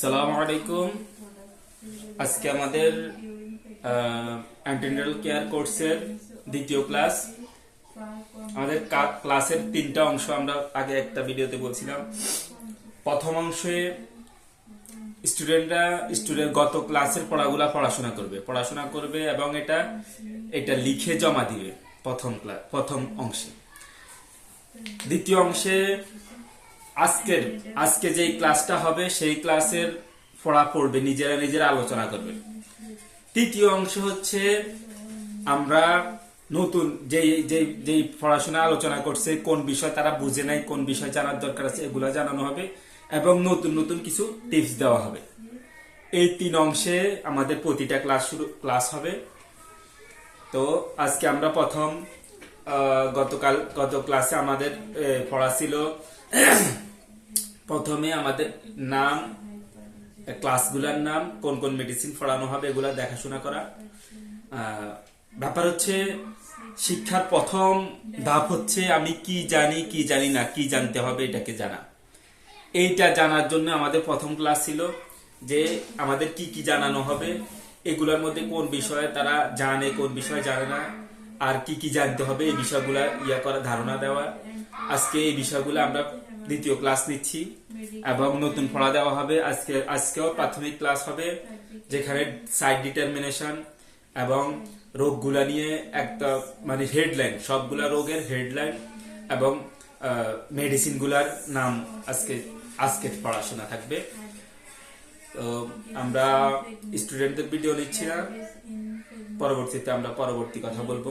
সালাম আলাইকুম আজকে আমাদের অ্যান্টেনাল কেয়ার কোর্সের দ্বিতীয় ক্লাস আমাদের ক্লাসের তিনটা অংশ আমরা আগে একটা ভিডিওতে বলছিলাম। প্রথম অংশে স্টুডেন্টরা স্টুডেন্ট গত ক্লাসের পড়াগুলা পড়াশোনা করবে। পড়াশোনা করবে এবং এটা এটা লিখে জমা দিবে প্রথম ক্লাস প্রথম অংশে। দ্বিতীয় অংশে আজকের আজকে যেই ক্লাসটা হবে, সেই ক্লাসের পড়া পড়বে, নিজেরা নিজেরা আলোচনা করবে। তৃতীয় অংশ হচ্ছে আমরা নতুন যেই যেই যেই পড়াশোনা আলোচনা করছে, কোন বিষয় তারা বুঝে নাই, কোন বিষয় জানার দরকার আছে, এগুলো জানানো হবে এবং নতুন নতুন কিছু টিপস দেওয়া হবে। এই তিন অংশে আমাদের প্রতিটা ক্লাস শুরু ক্লাস হবে। তো আজকে আমরা প্রথম গতকাল, গত ক্লাসে আমাদের পড়া প্রথমে আমাদের নাম ক্লাসগুলোর নাম, কোন কোন মেডিসিন পড়ানো হবে, এগুলা দেখাশোনা করা। ব্যাপার হচ্ছে, শিক্ষার প্রথম ধাপ হচ্ছে, আমি কি জানি কি জানি না, কি জানতে হবে এটাকে জানা। এইটা জানার জন্য আমাদের প্রথম ক্লাস ছিল যে, আমাদের কি কি জানানো হবে, এগুলোর মধ্যে কোন বিষয়ে তারা জানে, কোন বিষয়ে জানে না। আর কি কি জানতে হবে, এই বিষয়গুলা ইয়া করা ধারণা দেওয়া। আজকে এই বিষয়গুলো আমরা দ্বিতীয় ক্লাস নিচ্ছি এবং নতুন পড়া দেওয়া হবে। আজকে, আজকেও প্রাথমিক ক্লাস হবে, যেখানে সাইড ডিটারমিনেশন এবং রোগগুলা নিয়ে একটা মানে হেডলাইন সবগুলা রোগের হেডলাইন এবং মেডিসিনগুলার নাম আজকে আজকে পড়াশোনা থাকবে। তো আমরা স্টুডেন্টদের ভিডিও নিচ্ছি না। পরবর্তীতে আমরা পরবর্তী কথা বলব।